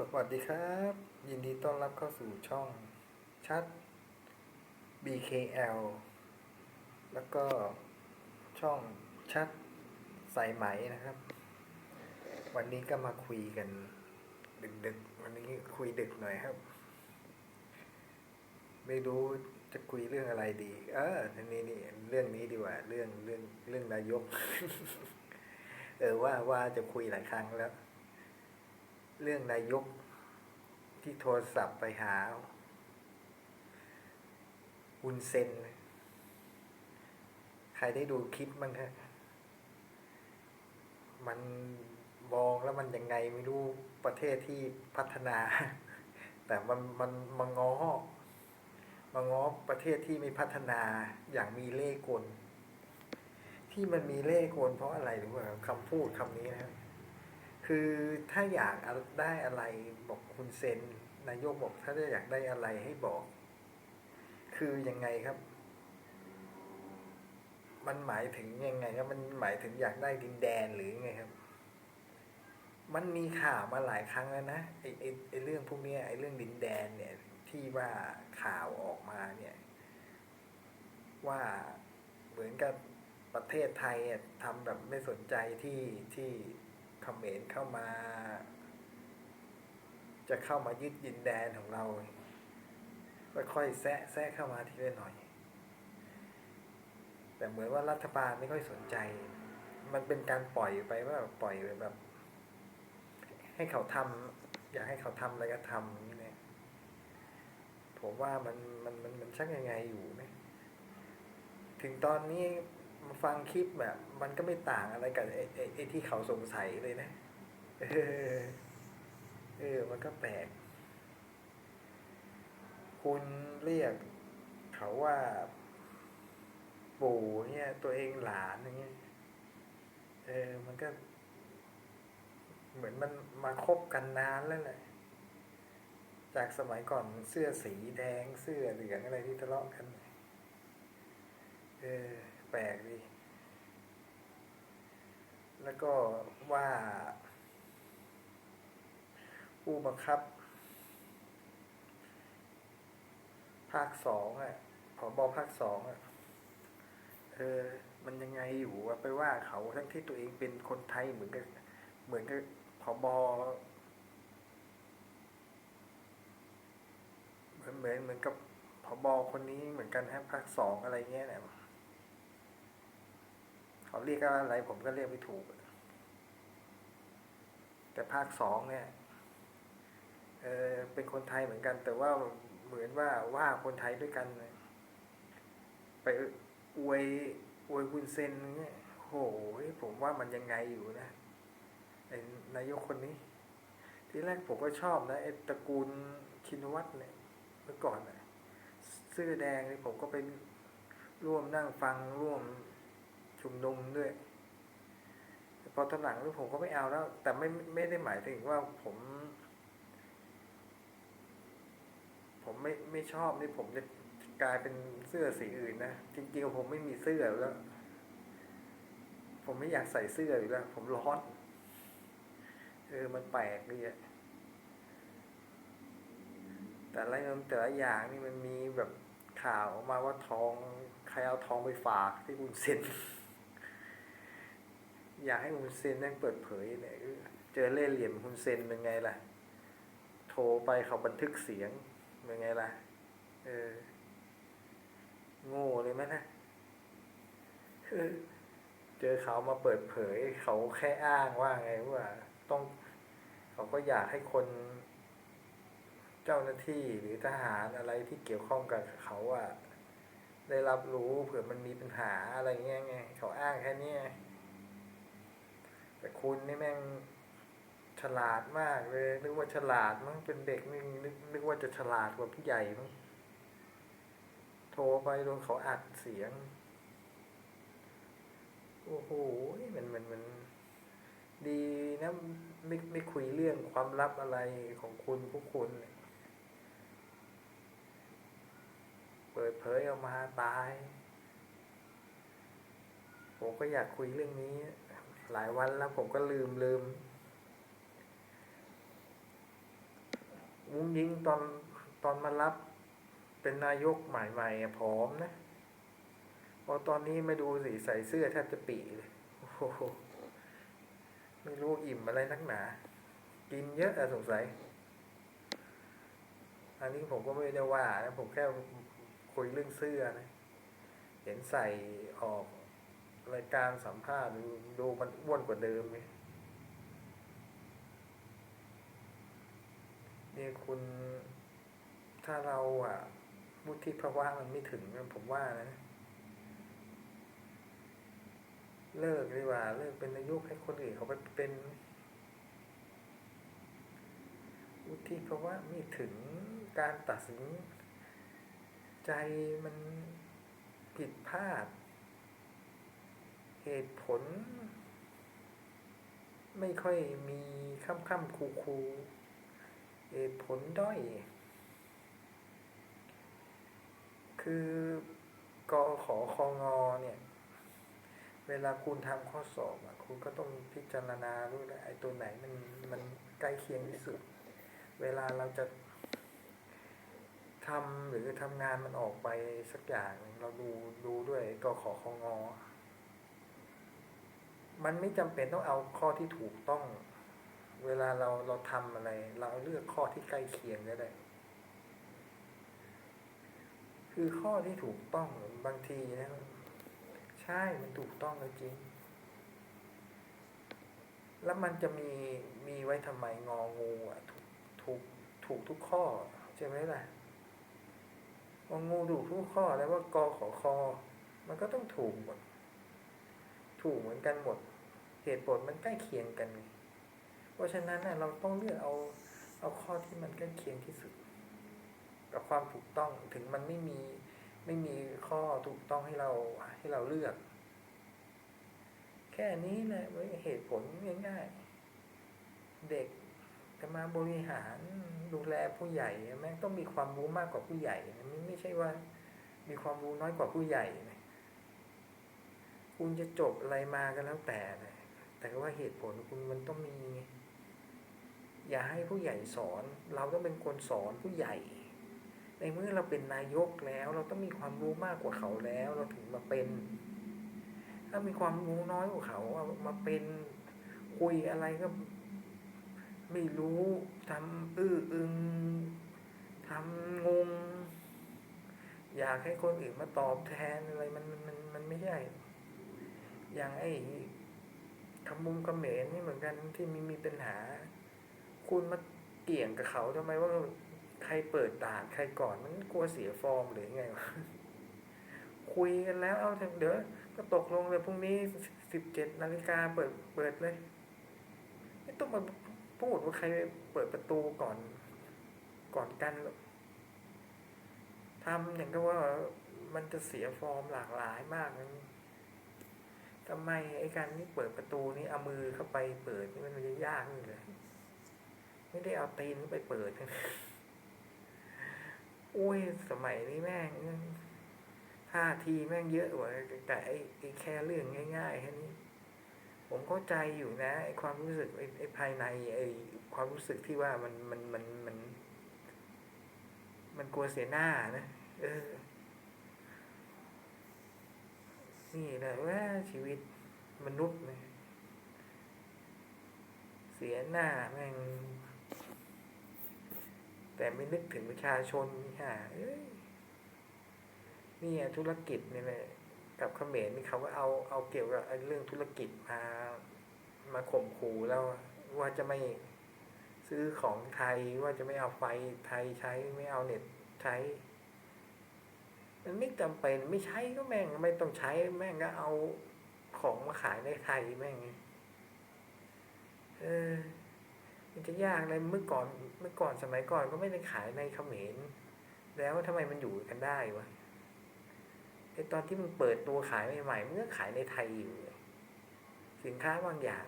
สวัสดีครับ ยินดีต้อนรับเข้าสู่ช่องชัด BKL แล้วก็ช่องชัดใส่ไหมนะครับ วันนี้ก็มาคุยกันดึกๆ วันนี้คุยดึกหน่อยครับ ไม่รู้จะคุยเรื่องอะไรดี เออนี้นี่เรื่องนี้ดีกว่า เรื่องเรื่องเรื่องนายก เออว่าว่าจะคุยหลายครั้งแล้ว เรื่องนายกที่โทรศัพท์ไปหาอุนเซน ใครได้ดูคลิปมั้งฮะ มันมองแล้วมันยังไงไม่รู้ประเทศที่พัฒนา แต่มันมันมังง้อมังง้อประเทศที่ไม่พัฒนาอย่างมีเล่ห์กล ที่มันมีเล่ห์กลเพราะอะไรหรือว่าคำพูดคำนี้นะครับ คือถ้าอยากได้อะไรบอกคุณเซนนายกบอกถ้าได้อยากได้อะไรให้บอก คือยังไงครับ มันหมายถึงยังไงครับมันหมายถึงอยากได้ดินแดนหรือยังไงครับ มันมีข่าวมาหลายครั้งแล้วนะไอไอไอเรื่องพวกนี้ไอเรื่องดินแดนเนี่ย ที่ว่าข่าวออกมาเนี่ย ว่าเหมือนกับประเทศไทยอะทำแบบไม่สนใจที่ที่ เขมรเข้ามา จะเข้ามายึดดินแดนของเรา ค่อยๆแซะแซะเข้ามาทีละหน่อย แต่เหมือนว่ารัฐบาลไม่ค่อยสนใจ มันเป็นการปล่อยไปว่าปล่อยไปแบบ ให้เขาทำอยากให้เขาทำอะไรก็ทำอย่างนี้เนี่ยผมว่ามันมันมันมันชักยังไงอยู่นะถึงตอนนี้ มาฟังคลิปแบบ มันก็ไม่ต่างอะไรกับไอ้ไอ้ที่เขาสงสัยเลยนะ เออ เออ มันก็แปลก คุณเรียกเขาว่า ปู่เนี่ย ตัวเองหลานอย่างเงี้ย เออ มันก็ เหมือนมันมาคบกันนานแล้วแหละจากสมัยก่อนเสื้อสีแดงเสื้อเหลืองอะไรที่ทะเลาะกัน เออ แปลกดี แล้วก็ว่า ผู้บังคับ ภาคสองอะผอบอภาคสองอะ เออ มันยังไงอยู่ว่าไปว่าเขาทั้งที่ตัวเองเป็นคนไทยเหมือนกับเหมือนกับผอบอเหมือนเหมือนเหมือนกับผอบอคนนี้เหมือนกันฮะภาคสองอะไรเงี้ยเนี่ย เขาเรียกอะไรผมก็เรียกไม่ถูก แต่ภาคสองเนี่ยเออเป็นคนไทยเหมือนกัน แต่ว่าเหมือนว่าว่าคนไทยด้วยกัน ไปอวยอวยคุณเซนเนี่ยโหผมว่ามันยังไงอยู่นะไอ้นายกคนนี้ ที่แรกผมก็ชอบนะไอ้ตระกูลชินวัตรเนี่ยเมื่อก่อนนะเสื้อแดงนี่ผมก็ไปร่วมนั่งฟังร่วม ชุมนุมด้วยพอตอนหลังนี่ผมก็ไม่เอาแล้ว แต่ไม่ไม่ได้หมายถึงว่าผม ผมไม่ไม่ชอบนี่ผมจะกลายเป็นเสื้อสีอื่นนะจริงๆผมไม่มีเสื้อแล้ว ผมไม่อยากใส่เสื้ออยู่แล้ว ผมร้อนเออมันแปลกดีอะแต่ละแต่ละอย่างนี่มันมีแบบข่าวออกมาว่าทอง ใครเอาทองไปฝากที่คุณเซ็น อยากให้คุณเซนนั่งเปิดเผยเนี่ยเจอเล่เหลี่ยมคุณเซนเป็นไงล่ะ โทรไปเขาบันทึกเสียงเป็นไงล่ะ เออ โง่เลยไหมนะเจอเขามาเปิดเผย เขาแค่อ้างว่าไงว่า ต้อง เขาก็อยากให้คน เจ้าหน้าที่หรือทหารอะไรที่เกี่ยวข้องกับเขาอะได้รับรู้เผื่อมันมีปัญหาอะไรเงี้ยไง เขาอ้างแค่นี้ แต่คุณนี่แม่งฉลาดมากเลย นึกว่าฉลาดมั้งเป็นเด็กนึกนึกนึกว่าจะฉลาดกว่าผู้ใหญ่มั้งโทรไปโดนเขาอัดเสียง โอ้โหมันมันมันดีนะไม่ไม่คุยเรื่องความลับอะไรของคุณพวกคุณเนี่ยเปิดเผยออกมาตาย ผมก็อยากคุยเรื่องนี้ หลายวันแล้วผมก็ลืมลืมวุ้งยิงตอนตอนมารับเป็นนายกใหม่ๆอะผอมนะพอตอนนี้มาดูสิใส่เสื้อแทบจะปีเลยโอ้โหไม่รู้อิ่มอะไรนักหนา กินเยอะอะสงสัย อันนี้ผมก็ไม่ได้ว่านะผมแค่คุยเรื่องเสื้อนะ เห็นใส่ออกายการสัมภาษณ์ดูมันอ้วนกว่าเดิมเลยนี่คุณถ้าเราอะวุฒิภาวะมันไม่ถึงนะผมว่านะเลิกดีกว่า เลิกเป็นนายกให้คนอื่นเขาไปเป็นวุฒิภาวะไม่ถึงการตัดสินใจมันผิดพลาด เหตุผล ไม่ค่อยมีค่ำค่ำคูคูเหตุผลด้อย คือกอขอคองอเนี่ย เวลาคุณทำข้อสอบอะคุณก็ต้องพิจารณาด้วยนะไอ้ตัวไหนมันมันใกล้เคียงที่สุด เวลาเราจะทำหรือทำงานมันออกไปสักอย่างหนึ่งเราดูดูด้วยกอขอคองอ มันไม่จำเป็นต้องเอาข้อที่ถูกต้อง เวลาเราเราทำอะไร เราเลือกข้อที่ใกล้เคียงก็ได้ คือข้อที่ถูกต้องบางทีนะใช่มันถูกต้องก็จริง แล้วมันจะมีมีไว้ทำไมงองูอะถูกถูกถูกทุกข้อใช่ไหมล่ะงองูถูกทุกข้อแล้วว่ากอขอคอมันก็ต้องถูกหมด ถูกเหมือนกันหมด เหตุผลมันใกล้เคียงกันไงเพราะฉะนั้นน่ะเราต้องเลือกเอาเอาข้อที่มันใกล้เคียงที่สุด กับความถูกต้องถึงมันไม่มีไม่มีข้อถูกต้องให้เราให้เราเลือก แค่นี้แหละเหตุผลง่ายๆเด็กจะมาบริหารดูแลผู้ใหญ่แม่งต้องมีความรู้มากกว่าผู้ใหญ่ไม่ไม่ใช่ว่ามีความรู้น้อยกว่าผู้ใหญ่นะ คุณจะจบอะไรมาก็แล้วแต่นะแต่ว่าเหตุผลคุณมันต้องมี อย่าให้ผู้ใหญ่สอน เราต้องเป็นคนสอนผู้ใหญ่ ในเมื่อเราเป็นนายกแล้ว เราต้องมีความรู้มากกว่าเขาแล้ว เราถึงมาเป็น ถ้ามีความรู้น้อยกว่าเขาเอามาเป็นคุยอะไรก็ ไม่รู้ทำอื้ออึงทำงง อยากให้คนอื่นมาตอบแทนอะไรมันมันมันไม่ใช่ อย่างไอ้คำมุมคำเหมนนี่เหมือนกันที่มีมีปัญหา คุณมาเกี่ยงกับเขาทำไมว่าใครเปิดด่านใครก่อนมันกลัวเสียฟอร์มหรือไงวะคุยกันแล้ว เอาเดี๋ยวก็ตกลงเลยพรุ่งนี้สิบเจ็ดนาฬิกาเปิดเปิดเลยไม่ต้องมาพูดว่าใครเปิดประตูก่อน ก่อนกันหรอกทำอย่างก็ว่ามันจะเสียฟอร์มหลากหลายมากเลย ทำไมไอ้การนี้เปิดประตูนี้เอามือเข้าไปเปิดนี่มันจะยากนี่เลยไม่ได้เอาตีนไปเปิดโอ้ยสมัยนี้แม่งท่าทีแม่งเยอะกว่าแต่ไอ้ไอ้แค่เรื่องง่ายๆแค่นี้ ผมเข้าใจอยู่นะไอ้ความรู้สึกไอ้ไอ้ภายในไอ้ความรู้สึกที่ว่ามันมันมันมัน มันกลัวเสียหน้านะเออ นี่แหละว่าชีวิตมนุษย์นะเสียหน้าแม่ง แต่ไม่นึกถึงประชาชนค่ะเอ้ยนี่ยธุรกิจนี่แหละกับเขมรนี่เขาก็เอาเอาเกี่ยวกับเรื่องธุรกิจมามาข่มขู่แล้วว่าจะไม่ซื้อของไทยว่าจะไม่เอาไฟไทยใช้ไม่เอาเน็ตใช้ มันไม่จำเป็นไม่ใช้ก็แม่ง ไม่ต้องใช้แม่งก็เอาของมาขายในไทยแม่งเออมันจะยากเลยเมื่อก่อนเมื่อก่อนสมัยก่อนก็ไม่ได้ขายในเขมรแล้วทำไมมันอยู่กันได้วะไอตอนที่มันเปิดตัวขายใหม่ๆมันก็ขายในไทยอยู่สินค้าบางอย่าง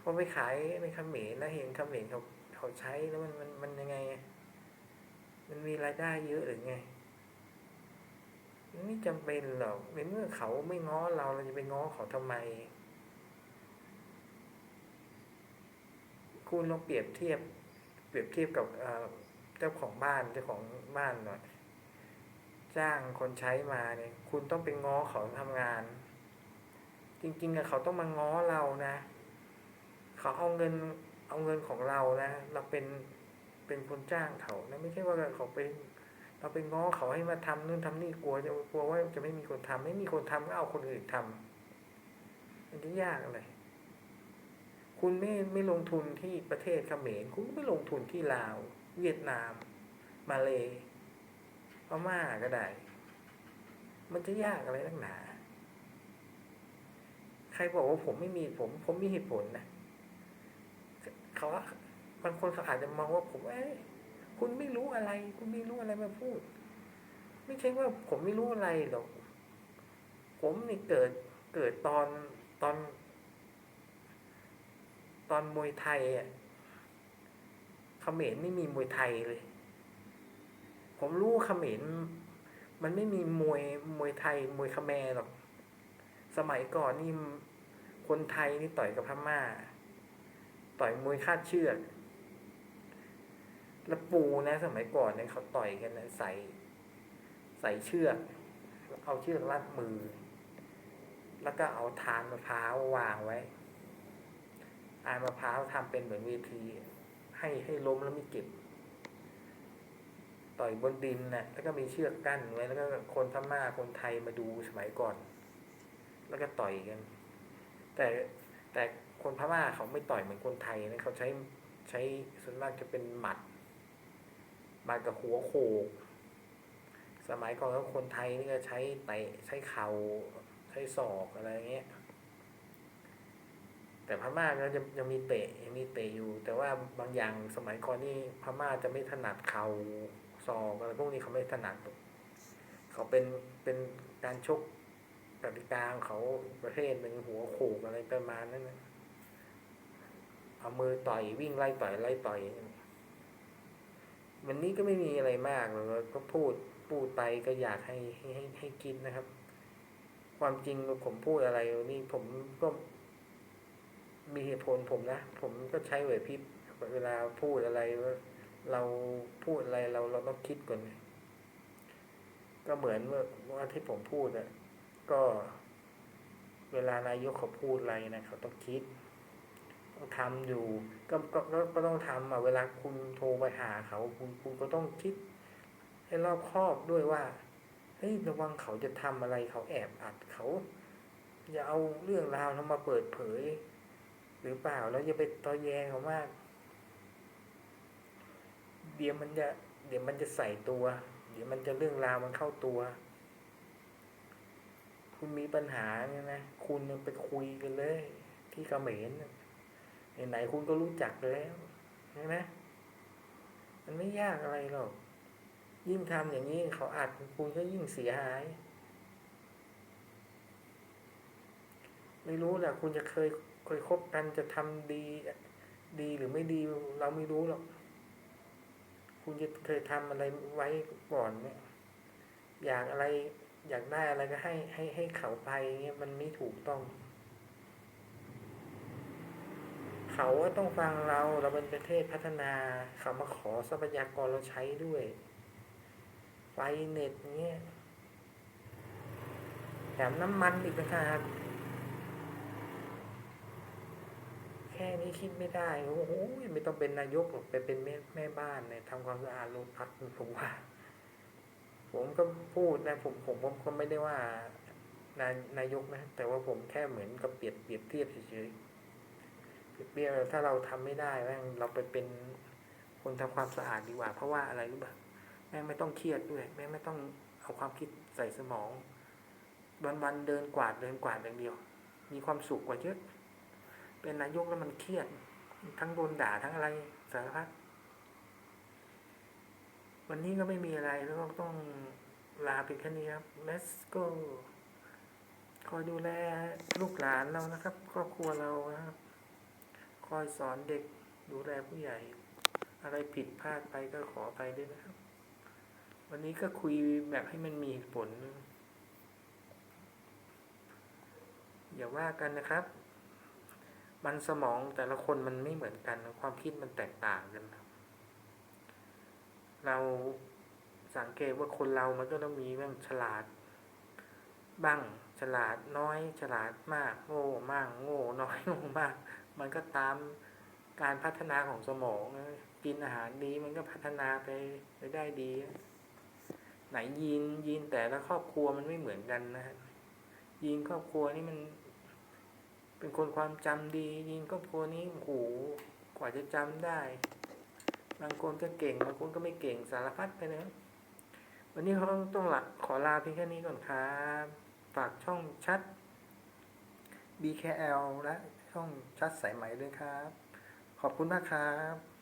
พอไปขายในเขมรแล้วเห็นเขมรเขาเขาใช้แล้วมันมันมันยังไง มันมีรายได้เยอะหรือไง ไม่จำเป็นหรอกในเมื่อเขาไม่ง้อเราเราจะไปง้อเขาทำไม คุณลองเปรียบเทียบ เปรียบเทียบกับเจ้าของบ้านเจ้าของบ้านหน่อยจ้างคนใช้มาเนี่ย คุณต้องไปง้อเขาทำงาน จริงๆอะเขาต้องมาง้อเรานะเขาเอาเงินเอาเงินของเรานะเราเป็นเป็นคนจ้างเขานะไม่ใช่ว่าเขาเป็น เราไปง้อเขาให้มาทำนู่นทำนี่กลัวจะกลัวว่าจะไม่มีคนทำไม่มีคนทำก็เอาคนอื่นทำมันจะยากอะไรคุณไม่ไม่ลงทุนที่ประเทศเขมรคุณก็ไม่ลงทุนที่ลาว เวียดนาม มาเลพม่าก็ได้ มันจะยากอะไรนักหนา ใครบอกว่าผมไม่มีผม ผมมีเหตุผลนะเขาบางคนเขาอาจจะมองว่าผมเอ้ คุณไม่รู้อะไร คุณไม่รู้อะไรมาพูด ไม่ใช่ว่าผมไม่รู้อะไรหรอก ผมนี่เกิดเกิดตอนตอน ตอนมวยไทยอะเขมรไม่มีมวยไทยเลย ผมรู้เขมรมันไม่มีมวยมวยไทย มวยเขมรหรอก สมัยก่อนนี่คนไทยนี่ต่อยกับพม่า ต่อยมวยคาดเชือก แล้วปูนะสมัยก่อนเนี่ยเขาต่อยกันนะใส่ใส่เชือก เอาเชือกรัดมือ แล้วก็เอาทานมะพร้าววางไว้อานมะพร้าวทำเป็นเหมือนเวทีให้ให้ล้มแล้วไม่เก็บ ต่อยบนดินนะ่ะ แล้วก็มีเชือกกั้นไว้ แล้วก็คนพม่าคนไทยมาดูสมัยก่อน แล้วก็ต่อยกัน แต่แต่คนพม่าเขาไม่ต่อยเหมือนคนไทยนะเขาใช้ใช้ส่วนมากจะเป็นหมัด มัดกับหัวโขกสมัยก่อนก็คนไทยนี่ก็ใช้เตใช้เข่าใช้ศอกอะไรเงี้ย แต่พม่าก็ยังยังมีเตะยังมีเตะอยู่ แต่ว่าบางอย่างสมัยก่อนนี่พม่าจะไม่ถนัดเข่าศอกอะไรพวกนี้เขาไม่ถนัดเขาเป็นเป็นการชกกติกาของเขาประเภทหนึ่งหัวโขกอะไรประมาณนั้นนะเอามือต่อยวิ่งไล่ต่อยไล่ต่อย วันนี้ก็ไม่มีอะไรมากเราก็พูดพูดไปก็อยากให้ให้ให้ให้คิดนะครับ ความจริงผมพูดอะไรนี่ผมก็มีเหตุผลผมนะ ผมก็ใช้ไหวพริบเวลาพูดอะไรว่าเราพูดอะไรเราเราต้องคิดก่อน ก็เหมือนว่าที่ผมพูดอะก็ เวลานายกเขาพูดอะไรนะเขาต้องคิด ทำอยู่ก็ก็ก็ต้องทำอะเวลาคุณโทรไปหาเขา คุณคุณก็ต้องคิด ให้รอบคอบด้วยว่าเฮ้ยระวังเขาจะทำอะไรเขาแอบอัดเขาอย่าเอาเรื่องราวนั้นมาเปิดเผย หรือเปล่าแล้วอย่าไปตอแยงเขามาก เดี๋ยวมันจะเดี๋ยวมันจะใส่ตัว เดี๋ยวมันจะเรื่องราวมันเข้าตัว คุณมีปัญหาเนี่ยนะคุณไปคุยกันเลย ที่กระเขมรน่ะ ไหนๆคุณก็รู้จักแล้วใช่ไหมมันไม่ยากอะไรหรอก ยิ่งทำอย่างนี้เขาอัดคุณก็ยิ่งเสียหาย ไม่รู้แหละคุณจะเคยเคยคบกันจะทำดี ดีหรือไม่ดีเราไม่รู้หรอก คุณจะเคยทำอะไรไว้ก่อนเนี่ย อยากอะไรอยากได้อะไรก็ให้ให้ให้เขาไปเงี้ยมันไม่ถูกต้อง เขาต้องฟังเราเราเป็นประเทศพัฒนา เขามาขอทรัพยากรเราใช้ด้วย ไฟเน็ตเงี้ยแถมน้ำมันอีกต่างหากแค่นี้คิดไม่ได้โอ้โหไม่ต้องเป็นนายกหรอกไปเป็นแม่แม่บ้านเนี่ยทำความสะอาดโรงพักผมว่า ผมก็พูดนะผมผมผมก็ไม่ได้ว่านายนายกนะ แต่ว่าผมแค่เหมือนกับเปรียบเปรียบเทียบเฉยๆ เปรียบเทียถ้าเราทำไม่ได้แม่งเราไปเป็นคนทำความสะอาดดีกว่า เพราะว่าอะไรรู้ป่ะแม่งไม่ต้องเครียดด้วย แม่งไม่ต้องเอาความคิดใส่สมองวันวันเดินกวาดเดินกวาดอย่างเดียว มีความสุขกว่าเยอะ เป็นนายกแล้วมันเครียด ทั้งโดนด่าทั้งอะไรสารพัดวันนี้ก็ไม่มีอะไรแล้วก็ต้องลาไปแค่นี้ครับ let's go คอยดูแลลูกหลานเรานะครับ ครอบครัวเรานะครับ คอยสอนเด็กดูแลผู้ใหญ่ อะไรผิดพลาดไปก็ขอไปด้วยนะครับ วันนี้ก็คุยแบบให้มันมีผล อย่าว่ากันนะครับ มันสมองแต่ละคนมันไม่เหมือนกันความคิดมันแตกต่างกันเราสังเกตว่าคนเรามันก็ต้องมีบ้างฉลาด บ้างฉลาดน้อย ฉลาดมาก โง่มาก โง่น้อยโง่มาก มันก็ตามการพัฒนาของสมองนะกินอาหารดีมันก็พัฒนาไปไปได้ดี ไหนยีนยีนแต่ละครอบครัวมันไม่เหมือนกันนะฮะยีนครอบครัวนี่มัน เป็นคนความจำดี ยีนครอบครัวนี้โอ้โหกว่าจะจำได้ บางคนก็เก่งบางคนก็ไม่เก่งสารพัดไปเลยวันนี้เขาต้องละขอลาเพียงแค่นี้ก่อนครับ ฝากช่องชัด BKL และ ช่องชัดสายไหมด้วยครับ ขอบคุณมากครับ